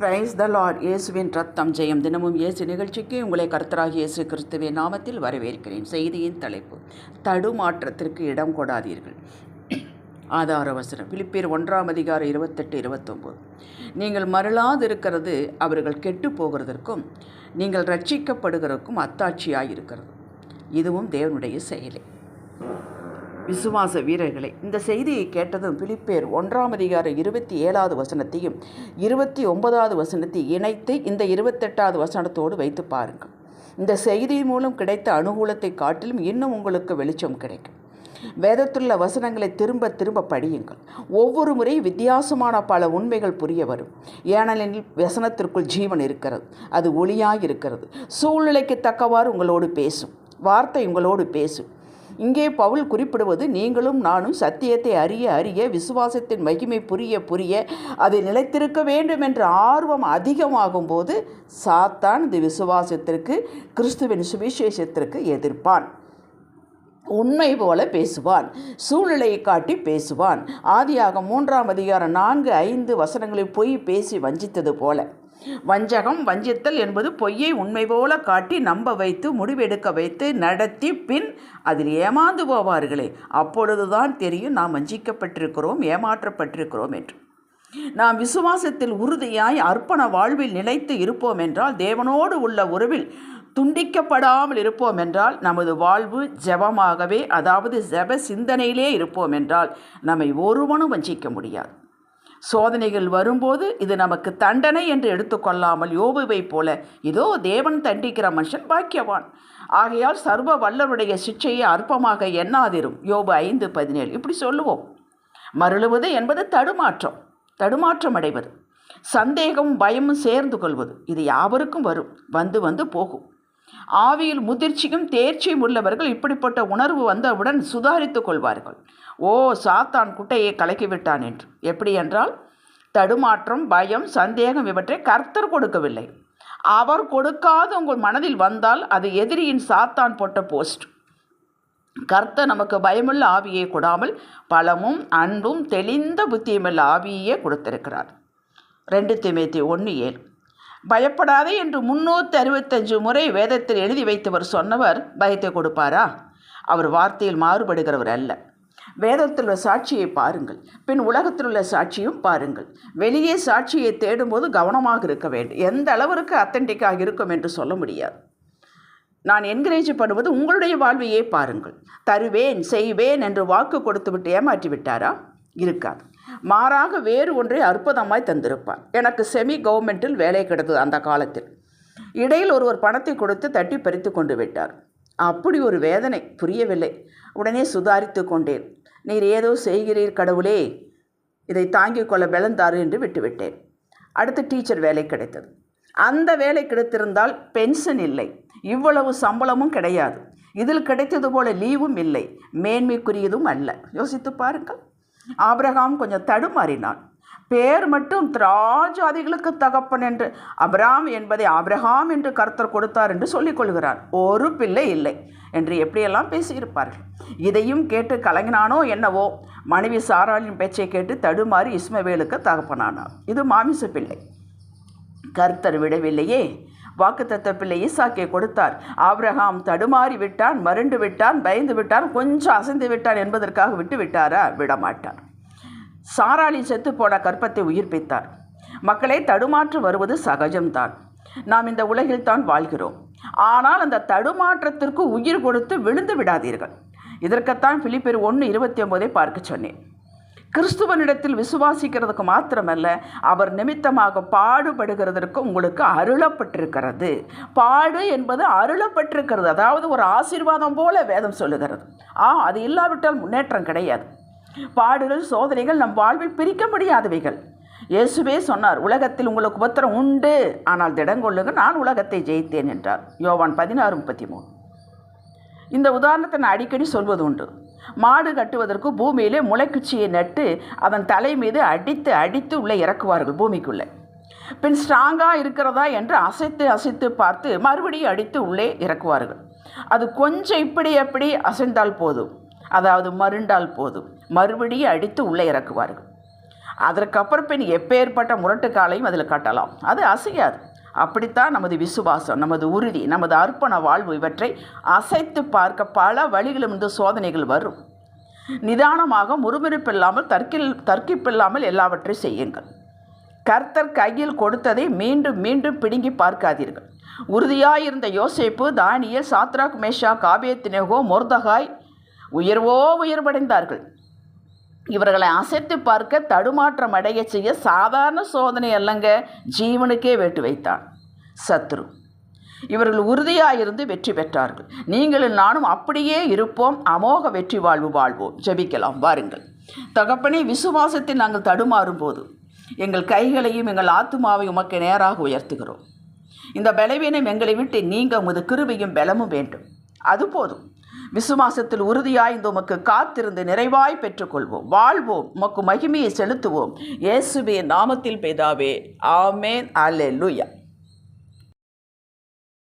Praise the Lord இயேசுவின் ரத்தம் ஜெயம். தினமும் இயேசு நிகழ்ச்சிக்கு உங்களை கர்த்தராகிய இயேசு கிறிஸ்துவின் நாமத்தில் வரவேற்கிறேன். செய்தியின் தலைப்பு தடுமாற்றத்திற்கு இடம் கொடாதீர்கள். ஆதார வசனம் பிலிப்பியர் ஒன்றாம் அதிகாரம் இருபத்தெட்டு இருபத்தொம்போது. நீங்கள் மரளாதிருக்கிறது அவர்கள் கெட்டு போகிறதற்கும் நீங்கள் ரட்சிக்கப்படுகிறதற்கும் அத்தாட்சியாக இருக்கிறது இதுவும் தேவனுடைய செயலே. விசுவாச வீரர்களை. இந்த செய்தியை கேட்டதும் பிலிப்பேர் ஒன்றாம் அதிகாரம் இருபத்தி ஏழாவது வசனத்தையும் இருபத்தி ஒன்பதாவது வசனத்தை இணைத்து இந்த இருபத்தெட்டாவது வசனத்தோடு வைத்து பாருங்கள். இந்த செய்தி மூலம் கிடைத்த அனுகூலத்தை காட்டிலும் இன்னும் உங்களுக்கு வெளிச்சம் கிடைக்கும். வேதத்துள்ள வசனங்களை திரும்ப திரும்ப படியுங்கள். ஒவ்வொரு முறை வித்தியாசமான பல உண்மைகள் புரிய வரும். ஏனெனில் வசனத்திற்குள் ஜீவன் இருக்கிறது. அது ஒளியாக இருக்கிறது. சூழ்நிலைக்கு தக்கவாறு உங்களோடு பேசும். வார்த்தை உங்களோடு பேசும். இங்கே பவுல் குறிப்பிடுவது நீங்களும் நானும் சத்தியத்தை அறிய அறிய விசுவாசத்தின் மகிமை புரிய புரிய அதை நிலைத்திருக்க வேண்டும் என்ற ஆர்வம் அதிகமாகும் போது சாத்தான் இந்த விசுவாசத்திற்கு கிறிஸ்துவின் சுவிசேஷத்திற்கு எதிர்ப்பான். உண்மை போல பேசுவான் சூழ்நிலையை காட்டி பேசுவான். ஆதியாக மூன்றாம் அதிகாரம் நான்கு ஐந்து வசனங்களில் பொய் பேசி வஞ்சித்தது போல. வஞ்சகம் வஞ்சித்தல் என்பது பொய்யை உண்மை போல காட்டி நம்ப வைத்து முடிவெடுக்க வைத்து நடத்தி பின் அதில் ஏமாந்து போவார்களே. அப்பொழுதுதான் தெரியும் நாம் வஞ்சிக்கப்பட்டிருக்கிறோம் ஏமாற்றப்பட்டிருக்கிறோம் என்று. நாம் விசுவாசத்தில் உறுதியாய் அர்ப்பண வாழ்வில் நிலைத்து இருப்போம் என்றால் தேவனோடு உள்ள உறவில் துண்டிக்கப்படாமல் இருப்போம் என்றால் நமது வாழ்வு ஜெபமாகவே அதாவது ஜெப சிந்தனையிலே இருப்போம் என்றால் நம்மை ஒருவனும் வஞ்சிக்க முடியாது. சோதனைகள் வரும்போது இது நமக்கு தண்டனை என்று எடுத்துக்கொள்ளாமல் யோபுவை போல இதோ தேவன் தண்டிக்கிற மனுஷன் பாக்கியவான். ஆகையால் சர்வ வல்லருடைய சிச்சையை அற்பமாக எண்ணாதிரும். யோபு ஐந்து பதினேழு. இப்படி சொல்லுவோம். மருளுவது என்பது தடுமாற்றம். தடுமாற்றம் அடைவது. சந்தேகமும் பயமும் சேர்ந்து கொள்வது. இது யாவருக்கும் வரும். வந்து வந்து போகும். ஆவியில் முதிர்ச்சியும் தேர்ச்சியும் உள்ளவர்கள் இப்படிப்பட்ட உணர்வு வந்தவுடன் சுதாரித்துக் கொள்வார்கள். ஓ சாத்தான் குட்டையை கலக்கிவிட்டான் என்று. எப்படி என்றால் தடுமாற்றம் பயம் சந்தேகம் இவற்றை கர்த்தர் கொடுக்கவில்லை. அவர் கொடுக்காத உங்கள் மனதில் வந்தால் அது எதிரியின் சாத்தான் போட்ட போஸ்ட். கர்த்தர் நமக்கு பயமுள்ள ஆவியை கொடாமல் பலமும் அன்பும் தெளிந்த புத்தியுமுள்ள ஆவியே கொடுத்திருக்கிறார். ரெண்டு திமேத்தி ஒன்று ஏழு. பயப்படாதே என்று முன்னூற்றி அறுபத்தஞ்சு முறை வேதத்தில் எழுதி வைத்தவர் சொன்னவர் பயத்தை கொடுப்பாரா? அவர் வார்த்தையில் மாறுபடுகிறவர் அல்ல. வேதத்தில் உள்ள சாட்சியை பாருங்கள். பின் உலகத்தில் உள்ள சாட்சியும் பாருங்கள். வெளியே சாட்சியை தேடும்போது கவனமாக இருக்க வேண்டும். எந்த அளவிற்கு அத்தன்டிக்காக இருக்கும் என்று சொல்ல முடியாது. நான் என்கரேஜ் பண்ணுவது உங்களுடைய வாழ்வையே பாருங்கள். தருவேன் செய்வேன் என்று வாக்கு கொடுத்து விட்டு ஏமாற்றி விட்டாரா? இருக்காது. மாறாக வேறு ஒன்றை அற்புதமாய் தந்திருப்பார். எனக்கு செமி கவர்மெண்ட்டில் வேலை கிடைத்தது அந்த காலத்தில். இடையில் ஒருவர் பணத்தை கொடுத்து தட்டி பறித்து கொண்டு விட்டார். அப்படி ஒரு வேதனை புரியவில்லை. உடனே சுதாரித்து கொண்டேன். நீர் ஏதோ செய்கிறீர் கடவுளே. இதை தாங்கிக் கொள்ள பலந்தாரு என்று விட்டுவிட்டேன். அடுத்து டீச்சர் வேலை கிடைத்தது. அந்த வேலை கிடைத்திருந்தால் பென்ஷன் இல்லை. இவ்வளவு சம்பளமும் கிடையாது. இதில் கிடைத்தது போல லீவும் இல்லை. மேன்மைக்குரியதும் அல்ல. யோசித்து பாருங்கள். ஆபிரகாம் கொஞ்சம் தடுமாறினான். பேர் மட்டும் திராஜாதிகளுக்கு தகப்பன் என்று அபிராம் என்பதை ஆபிரகாம் என்று கர்த்தர் கொடுத்தார் என்று சொல்லிக் கொள்கிறார். ஒரு பிள்ளை இல்லை என்று எப்படியெல்லாம் பேசியிருப்பார்கள்? இதையும் கேட்டு கலங்கினானோ என்னவோ? மனைவி சாராளின் பேச்சை கேட்டு தடுமாறி இஸ்மவேலுக்கு தகப்பனானார். இது மாமிச பிள்ளை. கர்த்தர் விடவில்லையே. வாக்குத்தத்த பிள்ளை ஈசாக்கை கொடுத்தார். ஆப்ரஹாம் தடுமாறி விட்டான் மருண்டு விட்டான் பயந்து விட்டான் கொஞ்சம் அசைந்து விட்டான் என்பதற்காக விட்டு விட்டாரா விடமாட்டார் சாராளி செத்து போன கற்பத்தை உயிர்ப்பித்தார். மக்களை தடுமாற்று வருவது சகஜம்தான். நாம் இந்த உலகில் தான் வாழ்கிறோம். ஆனால் அந்த தடுமாற்றத்திற்கு உயிர் கொடுத்து விழுந்து விடாதீர்கள். இதற்குத்தான் பிலிப்பேர் ஒன்று இருபத்தி ஒன்பதை பார்க்க சொன்னேன். கிறிஸ்துவனிடத்தில் விசுவாசிக்கிறதுக்கு மாத்திரமல்ல அவர் நிமித்தமாக பாடுபடுகிறதற்கு உங்களுக்கு அருளப்பட்டிருக்கிறது. பாடு என்பது அருளப்பட்டிருக்கிறது. அதாவது ஒரு ஆசீர்வாதம் போல வேதம் சொல்லுகிறது. ஆ அது இல்லாவிட்டால் முன்னேற்றம் கிடையாது. பாடுகள் சோதனைகள் நம் வாழ்வில் பிரிக்க முடியாதவைகள். இயேசுவே சொன்னார் உலகத்தில் உங்களுக்கு உபத்திரம் உண்டு. ஆனால் திடங்கொள்ளுங்க நான் உலகத்தை ஜெயித்தேன் என்றார். யோவான் பதினாறு முப்பத்தி மூணு. இந்த உதாரணத்தை நான் அடிக்கடி சொல்வது உண்டு. மாடு கட்டுவதற்கு பூமியிலே முளைக்குச்சியை நட்டு அதன் தலை மீது அடித்து அடித்து உள்ளே இறக்குவார்கள் பூமிக்குள்ளே. பின் ஸ்ட்ராங்காக இருக்கிறதா என்று அசைத்து அசைத்து பார்த்து மறுபடியும் அடித்து உள்ளே இறக்குவார்கள். அது கொஞ்சம் இப்படி அப்படி அசைந்தால் போதும். அதாவது மருண்டால் போதும். மறுபடியும் அடித்து உள்ளே இறக்குவார்கள். அதற்கப்புறம் பின் எப்பேற்பட்ட முரட்டுக்காலையும் அதில் கட்டலாம். அது அசையாது. அப்படித்தான் நமது விசுவாசம் நமது உறுதி நமது அர்ப்பண வாழ்வு இவற்றை அசைத்து பார்க்க பல வழிகளும் இந்த சோதனைகள் வரும். நிதானமாக முறுமுறுப்பில்லாமல் தர்க்கில் தர்க்கிப்பில்லாமல் எல்லாவற்றையும் செய்யுங்கள். கர்த்தர் கையில் கொடுத்ததை மீண்டும் மீண்டும் பிடுங்கி பார்க்காதீர்கள். உறுதியாயிருந்த Joseph Daniel Shadrach Meshach Abednego Mordecai உயர்வோ உயர்வடைந்தார்கள். இவர்களை அசைத்து பார்க்க தடுமாற்றம் அடைய செய்ய சாதாரண சோதனை அல்லங்க. ஜீவனுக்கே வெட்டு வைத்தான். சத்ரு. இவர்கள் உறுதியாயிருந்து வெற்றி பெற்றார்கள். நீங்களும் நானும் அப்படியே இருப்போம். அமோக வெற்றி வாழ்வு வாழ்வோம். ஜெபிக்கலாம். வாருங்கள். தகப்பனே விசுவாசத்தில் நாங்கள் தடுமாறும் போது எங்கள் கைகளையும் எங்கள் ஆத்துமாவையும் உமக்கு நேராக உயர்த்துகிறோம். இந்த பலவீனம் எங்களை விட்டு நீங்க உமது கிருபையும் பலமும் வேண்டும். அது போதும். விசுவாசத்தில் உறுதியாய் இந்த உமக்கு காத்திருந்து நிறைவாய் பெற்றுக்கொள்வோம். வாழ்வோம். உமக்கு மகிமையை செலுத்துவோம். இயேசுவே நாமத்தில் பேதாவே. ஆமேன். அல்லேலூயா.